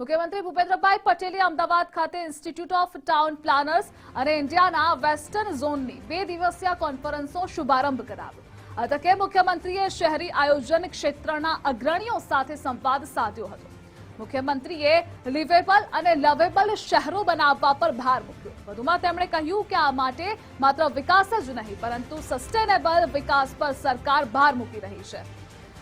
મુખ્યમંત્રી ભૂપેન્દ્રભાઈ પટેલે અમદાવાદ ખાતે ઇન્સ્ટિટ્યૂટ ઓફ ટાઉન પ્લાનર્સ અને ઇન્ડિયાના વેસ્ટર્ન ઝોનની બે દિવસીય કોન્ફરન્સનો શુભારંભ કરાવ્યો. આ તકે મુખ્યમંત્રીએ શહેરી આયોજન ક્ષેત્રના અગ્રણીઓ સાથે સંવાદ સાધ્યો હતો. મુખ્યમંત્રીએ લિવેબલ અને લવેબલ શહેરો બનાવવા પર ભાર મૂક્યો. વધુમાં તેમણે કહ્યું કે આ માટે માત્ર વિકાસ જ નહીં, પરંતુ સસ્ટેનેબલ વિકાસ પર સરકાર ભાર મૂકી રહી છે.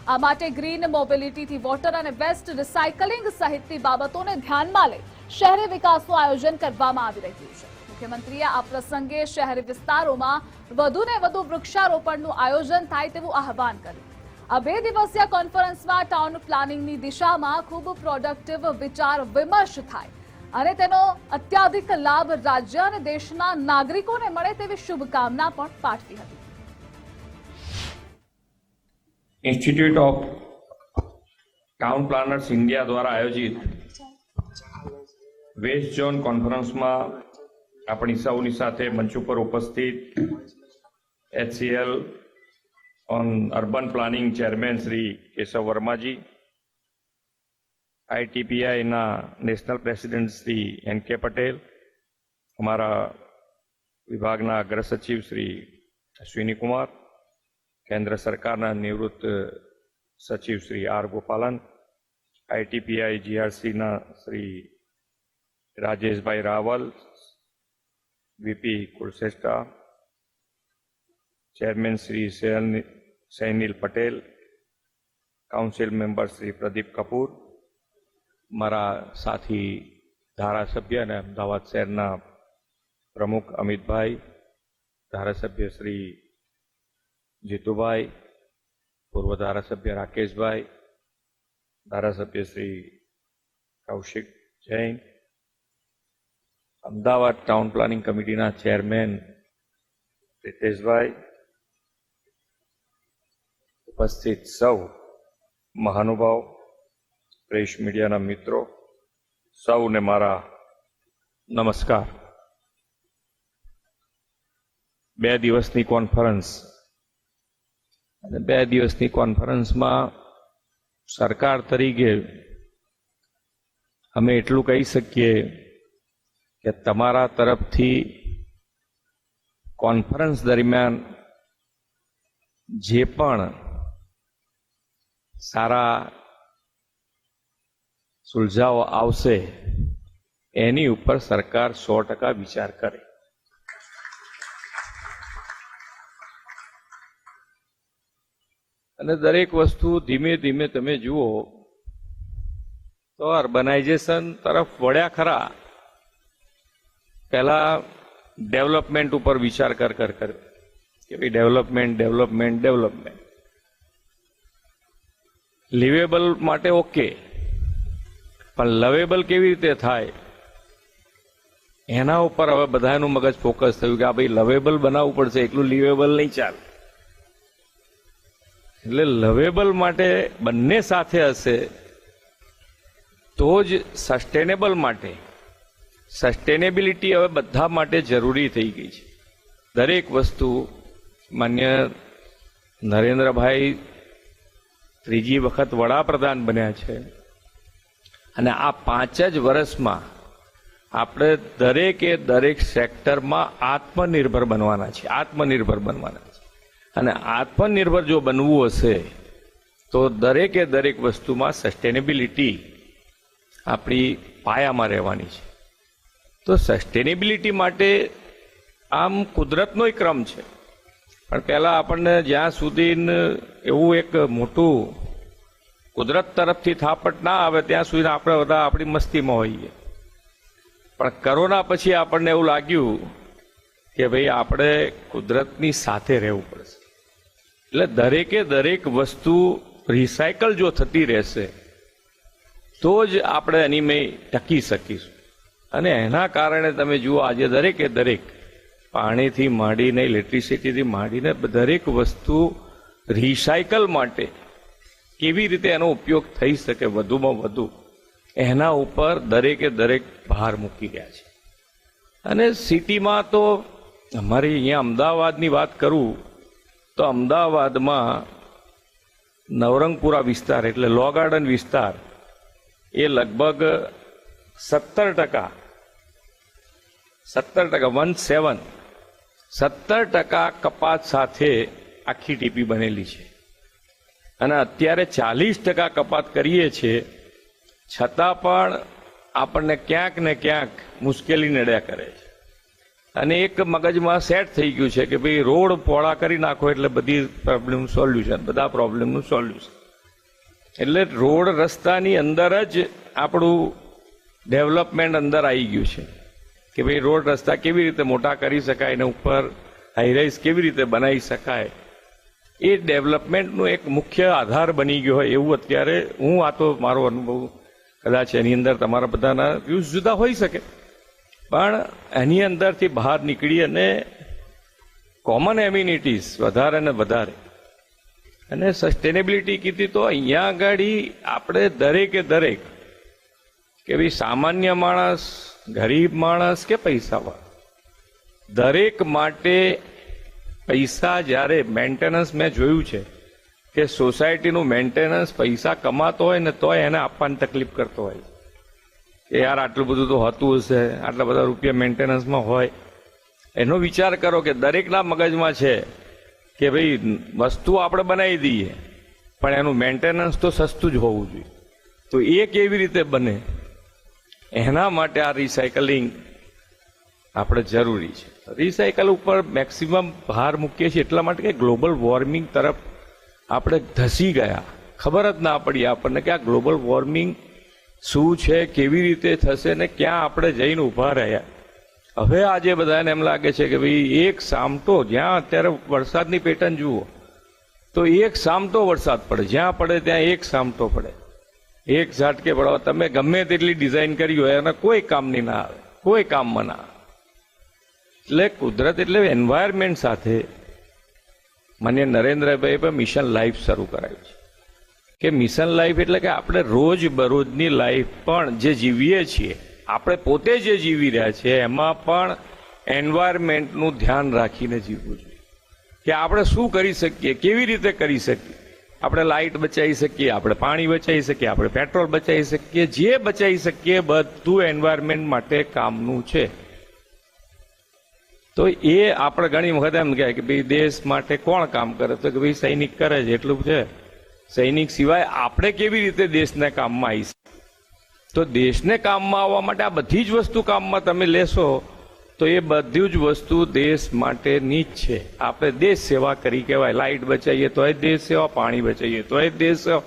આ માટે ગ્રીન મોબિલિટીથી વોટર અને વેસ્ટ રિસાયકલિંગ સહિતની બાબતોને ધ્યાનમાં લઈ શહેરી વિકાસનું આયોજન કરવામાં આવી રહ્યું છે. મુખ્યમંત્રીએ આ પ્રસંગે શહેરી વિસ્તારોમાં વધુને વધુ વૃક્ષારોપણનું આયોજન થાય તેવું આહવાન કર્યું. આ બે દિવસીય કોન્ફરન્સમાં ટાઉન પ્લાનિંગની દિશામાં ખૂબ પ્રોડક્ટિવ વિચાર વિમર્શ થાય અને તેનો અત્યાધિક લાભ રાજ્ય અને દેશના નાગરિકોને મળે તેવી શુભકામના પણ પાઠવી હતી. Institute of town planners India દ્વારા આયોજિત વેસ્ટ ઝોન કોન્ફરન્સમાં આપણી સૌની સાથે મંચ ઉપર ઉપસ્થિત HCL on urban planning chairman Shri Keshav વર્માજી આઈટીપીઆઈના national president Shri N K Patel અમારા વિભાગના અગ્ર સચિવ શ્રી અશ્વિની કુમાર કેન્દ્ર સરકારના નિવૃત્ત સચિવ શ્રી આર ગોપાલન, આઈટીપીઆઈ જીઆરસીના શ્રી રાજેશભાઈ રાવલ, વીપી કુલશ્રેષ્ઠા, ચેરમેન શ્રી સૈન- સૈનિલ પટેલ, કાઉન્સિલ મેમ્બર શ્રી પ્રદીપ કપૂર, મારા સાથી ધારાસભ્ય અને અમદાવાદ શહેરના પ્રમુખ અમિતભાઈ, ધારાસભ્ય શ્રી જીતુભાઈ, પૂર્વ ધારાસભ્ય રાકેશભાઈ, ધારાસભ્ય શ્રી કૌશિક જૈન, અમદાવાદ ટાઉન પ્લાનિંગ કમિટીના ચેરમેન રિતેશભાઈ, ઉપસ્થિત સૌ મહાનુભાવ, પ્રેસ મીડિયાના મિત્રો, સૌને મારા નમસ્કાર. બે દિવસની કોન્ફરન્સ અને બે દિવસની કોન્ફરન્સમાં સરકાર તરીકે અમે એટલું કહી શકીએ કે તમારા તરફથી કોન્ફરન્સ દરમિયાન જે પણ સારા સુલઝાઓ આવશે, એની ઉપર સરકાર સો ટકા વિચાર કરે. અને દરેક વસ્તુ ધીમે ધીમે તમે જુઓ તો અર્બનાઇઝેશન તરફ વળ્યા ખરા. પહેલા ડેવલપમેન્ટ ઉપર વિચાર કર કર કર. કે ભાઈ ડેવલપમેન્ટ ડેવલપમેન્ટ ડેવલપમેન્ટ. લિવેબલ માટે ઓકે, પણ લવેબલ કેવી રીતે થાય? એના ઉપર હવે બધાનું મગજ ફોકસ થયું કે આ ભાઈ લવેબલ બનાવવું પડશે એકલું લિવેબલ નહીં ચાલે. એટલે લવેબલ માટે બંને સાથે હશે, તો જ સસ્ટેનેબલ માટે. સસ્ટેનેબિલિટી હવે બધા માટે જરૂરી થઈ ગઈ છે. દરેક વસ્તુ માન્ય નરેન્દ્રભાઈ ત્રીજી વખત વડાપ્રધાન બન્યા છે. અને આ પાંચ જ વર્ષમાં આપણે દરેકે દરેક સેક્ટરમાં આત્મનિર્ભર બનવાના છે આત્મનિર્ભર બનવાના છે અને આત્મનિર્ભર જો બનવું હશે, તો દરેકે દરેક વસ્તુમાં સસ્ટેનેબિલિટી આપણી પાયામાં રહેવાની છે. તો સસ્ટેનેબિલિટી માટે આમ કુદરતનો ક્રમ છે. પણ પહેલાં આપણને જ્યાં સુધી એવું એક મોટું કુદરત તરફથી થાપટ ના આવે, ત્યાં સુધી આપણે બધા આપણી મસ્તીમાં હોઈએ. પણ કરોના પછી આપણને એવું લાગ્યું કે ભાઈ આપણે કુદરતની સાથે રહેવું પડશે. એટલે દરેકે દરેક વસ્તુ રિસાયકલ જો થતી રહેશે, તો જ આપણે એની ટકી શકીશું. અને એના કારણે તમે જુઓ, આજે દરેકે દરેક પાણીથી માંડીને ઇલેક્ટ્રિસિટીથી માંડીને દરેક વસ્તુ રિસાયકલ માટે કેવી રીતે એનો ઉપયોગ થઈ શકે વધુમાં વધુ, એના ઉપર દરેકે દરેક ભાર મૂકી રહ્યા છે. અને સિટીમાં તો અમારી અહીંયા અમદાવાદની વાત કરું તો અમદાવાદમાં નવરંગપુરા વિસ્તાર એટલે લો ગાર્ડન વિસ્તાર એ લગભગ સત્તર ટકા સત્તર ટકા, વન સેવન, સત્તર ટકા કપાત સાથે આખી ટીપી બનેલી છે. અને અત્યારે ચાલીસ ટકા કપાત કરીએ છીએ, છતાં પણ આપણને ક્યાંક ને ક્યાંક મુશ્કેલી નડ્યા કરે છે. અને એક મગજમાં સેટ થઈ ગયું છે કે ભાઈ રોડ પહોળા કરી નાખો એટલે બધી પ્રોબ્લેમ સોલ્યુશન બધા પ્રોબ્લેમનું સોલ્યુશન એટલે રોડ રસ્તાની અંદર જ આપણું ડેવલપમેન્ટ અંદર આવી ગયું છે. કે ભાઈ રોડ રસ્તા કેવી રીતે મોટા કરી શકાય એના ઉપર હાઈરાઈઝ કેવી રીતે બનાવી શકાય. એ ડેવલપમેન્ટનો એક મુખ્ય આધાર બની ગયો હોય એવું અત્યારે હું આ તો મારો અનુભવ કદાચ એની અંદર તમારા બધાના વ્યૂઝ જુદા હોઈ શકે. પણ એની અંદરથી બહાર નીકળી અને કોમન એમ્યુનિટીઝ વધારે ને વધારે. અને સસ્ટેનેબિલિટી કીધી તો અહીંયા આગળ આપણે દરેકે દરેક કે ભાઈ સામાન્ય માણસ, ગરીબ માણસ કે પૈસાવાળા. દરેક માટે પૈસા જ્યારે મેન્ટેનન્સ મેં જોયું છે કે સોસાયટીનું મેન્ટેનન્સ પૈસા કમાતો હોય ને તોય એને આપવાની તકલીફ કરતો હોય યાર આટલું બધું તો હોતું હશે, આટલા બધા રૂપિયા મેન્ટેનન્સમાં હોય. એનો વિચાર કરો કે દરેકના મગજમાં છે કે ભાઈ વસ્તુ આપણે બનાવી દઈએ, પણ એનું મેન્ટેનન્સ તો સસ્તું જ હોવું જોઈએ. તો એ કેવી રીતે બને? એના માટે આ રિસાયકલિંગ આપણે જરૂરી છે. રિસાયકલ ઉપર મેક્સિમમ ભાર મૂકીએ છીએ એટલા માટે કે ગ્લોબલ વોર્મિંગ તરફ આપણે ધસી ગયા. ખબર જ ના પડી આપણને કે આ ગ્લોબલ વોર્મિંગ શું છે, કેવી રીતે થશે ને ક્યાં આપણે જઈને ઊભા રહ્યા. હવે આજે બધાને એમ લાગે છે કે ભાઈ, એક સામટો, જ્યાં અત્યારે વરસાદની પેટર્ન જુઓ, તો એક સામટો વરસાદ પડે. જ્યાં પડે ત્યાં એક સામટો પડે. એક ઝાટકે પડવા, તમે ગમે તેટલી ડિઝાઇન કરી હોય અને કોઈ કામની ના આવે. કોઈ કામમાં ના આવે. એટલે કુદરત એટલે એન્વાયરમેન્ટ સાથે. માન્ય નરેન્દ્રભાઈ પણ મિશન લાઈફ શરૂ કરાયું છે. કે મિશન લાઈફ એટલે કે આપણે રોજ બરોજની લાઈફ પણ જે જીવીએ છીએ, આપણે પોતે જે જીવી રહ્યા છીએ, એમાં પણ એન્વાયરમેન્ટનું ધ્યાન રાખીને જીવવું જોઈએ. કે આપણે શું કરી શકીએ, કેવી રીતે કરી શકીએ? આપણે લાઇટ બચાવી શકીએ, આપણે પાણી બચાવી શકીએ, આપણે પેટ્રોલ બચાવી શકીએ, જે બચાવી શકીએ, બધું એન્વાયરમેન્ટ માટે કામનું છે. તો એ આપણે ઘણી વખત એમ કહે કે ભાઈ દેશ માટે કોણ કામ કરે? તો કે ભાઈ સૈનિક કરે છે, એટલું છે. સૈનિક સિવાય આપણે કેવી રીતે દેશને કામમાં આવીશ? તો દેશને કામમાં આવવા માટે આ બધી જ વસ્તુ કામમાં તમે લેશો, તો એ બધી જ વસ્તુ દેશ માટેની જ છે. આપણે દેશ સેવા કરી કહેવાય. લાઇટ બચાવીએ તોય દેશ સેવા, પાણી બચાવીએ તોય દેશ સેવા,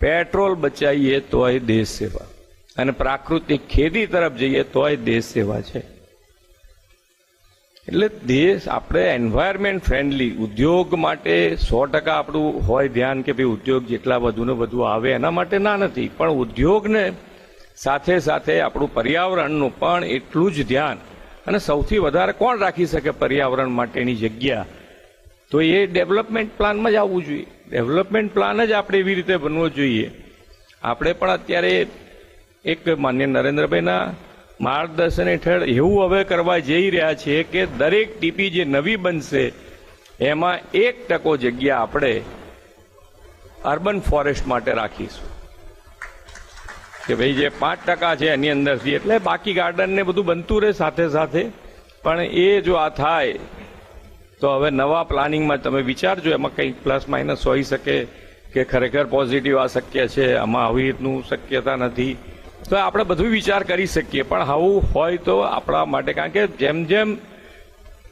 પેટ્રોલ બચાવીએ તોય દેશ સેવા. અને પ્રાકૃતિક ખેતી તરફ જઈએ તોય દેશ સેવા છે. એટલે દેશ આપણે એન્વાયરમેન્ટ ફ્રેન્ડલી ઉદ્યોગ માટે સો ટકા આપણું હોય ધ્યાન કે ભાઈ ઉદ્યોગ જેટલા વધુ ને વધુ આવે એના માટે ના નથી. પણ ઉદ્યોગને સાથે સાથે આપણું પર્યાવરણનું પણ એટલું જ ધ્યાન અને સૌથી વધારે કોણ રાખી શકે પર્યાવરણ માટેની જગ્યા? તો એ ડેવલપમેન્ટ પ્લાનમાં જ આવવું જોઈએ. ડેવલપમેન્ટ પ્લાન જ આપણે એવી રીતે બનવો જોઈએ. આપણે પણ અત્યારે એક માન્ય નરેન્દ્રભાઈના માર્ગદર્શન હેઠળ એવું હવે કરવા જઈ રહ્યા છીએ કે દરેક ટીપી જે નવી બનશે, એમાં એક ટકો જગ્યા આપણે અર્બન ફોરેસ્ટ માટે રાખીશું. કે ભાઈ જે પાંચ ટકા છે એની અંદરથી, એટલે બાકી ગાર્ડનને બધું બનતું રહે સાથે સાથે. પણ એ જો આ થાય, તો હવે નવા પ્લાનિંગમાં તમે વિચારજો, એમાં કંઈક પ્લસ માઇનસ હોઈ શકે કે ખરેખર પોઝિટિવ આ શક્ય છે, આમાં આવી રીતનું શક્યતા નથી. તો આપણે બધું વિચાર કરી શકીએ. પણ આવું હોય તો આપણા માટે, કારણ કે જેમ જેમ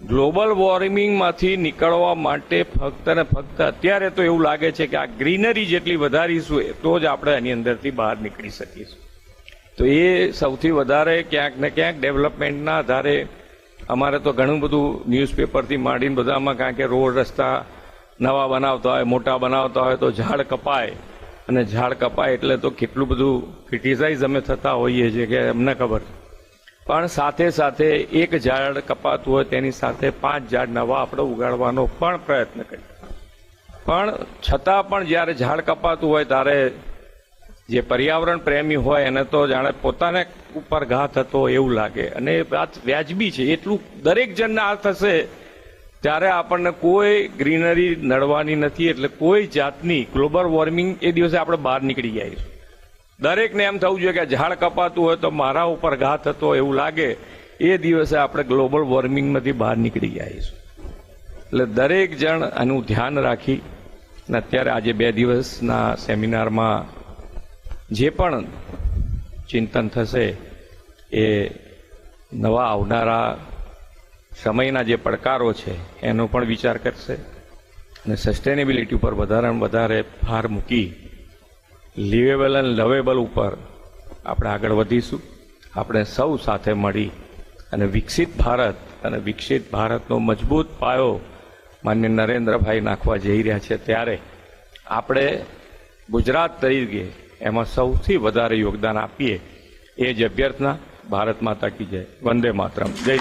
ગ્લોબલ વોર્મિંગમાંથી નીકળવા માટે ફક્ત ને ફક્ત અત્યારે તો એવું લાગે છે કે આ ગ્રીનરી જેટલી વધારીશું તો જ આપણે એની અંદરથી બહાર નીકળી શકીશું. તો એ સૌથી વધારે ક્યાંક ને ક્યાંક ડેવલપમેન્ટના આધારે અમારે તો ઘણું બધું ન્યૂઝપેપરથી માંડીને બધામાં, કારણ કે રોડ રસ્તા નવા બનાવતા હોય, મોટા બનાવતા હોય તો ઝાડ કપાય. અને ઝાડ કપાય એટલે તો કેટલું બધું ક્રિટિસાઇઝ અમે થતા હોઈએ છીએ કે અમને ખબર પણ સાથે સાથે એક ઝાડ કપાતું હોય તેની સાથે પાંચ ઝાડ નવા આપણે ઉગાડવાનો પણ પ્રયત્ન કરીએ. પણ છતાં પણ જ્યારે ઝાડ કપાતું હોય ત્યારે જે પર્યાવરણ પ્રેમી હોય એને તો જાણે પોતાને ઉપર ઘા થતો એવું લાગે. અને એ વાત વ્યાજબી છે. એટલું દરેક જણને આ થશે ત્યારે આપણને કોઈ ગ્રીનરી નડવાની નથી, એટલે કોઈ જાતની ગ્લોબલ વોર્મિંગ એ દિવસે આપણે બહાર નીકળી જાય દરેકને એમ થવું જોઈએ કે ઝાડ કપાતું હોય તો મારા ઉપર ઘા થતો એવું લાગે, એ દિવસે આપણે ગ્લોબલ વોર્મિંગમાંથી બહાર નીકળી જઈશું એટલે દરેક જણ આનું ધ્યાન રાખી, અને અત્યારે આજે બે દિવસના સેમિનારમાં જે પણ ચિંતન થશે, એ નવા આવનારા સમયના જે પડકારો છે, એનો પણ વિચાર કરશે. અને સસ્ટેનેબિલિટી ઉપર વધારે વધારે ભાર મૂકી લિવેબલ એન્ડ લવેબલ ઉપર આપણે આગળ વધીશું. આપણે સૌ સાથે મળી અને વિકસિત ભારત અને વિકસિત ભારતનો મજબૂત પાયો માન્ય નરેન્દ્રભાઈ નાખવા જઈ રહ્યા છે ત્યારે આપણે ગુજરાત તરીકે એમાં સૌથી વધારે યોગદાન આપીએ એ જ અભ્યર્થના ભારત માતા કી જય. વંદે માતરમ. જય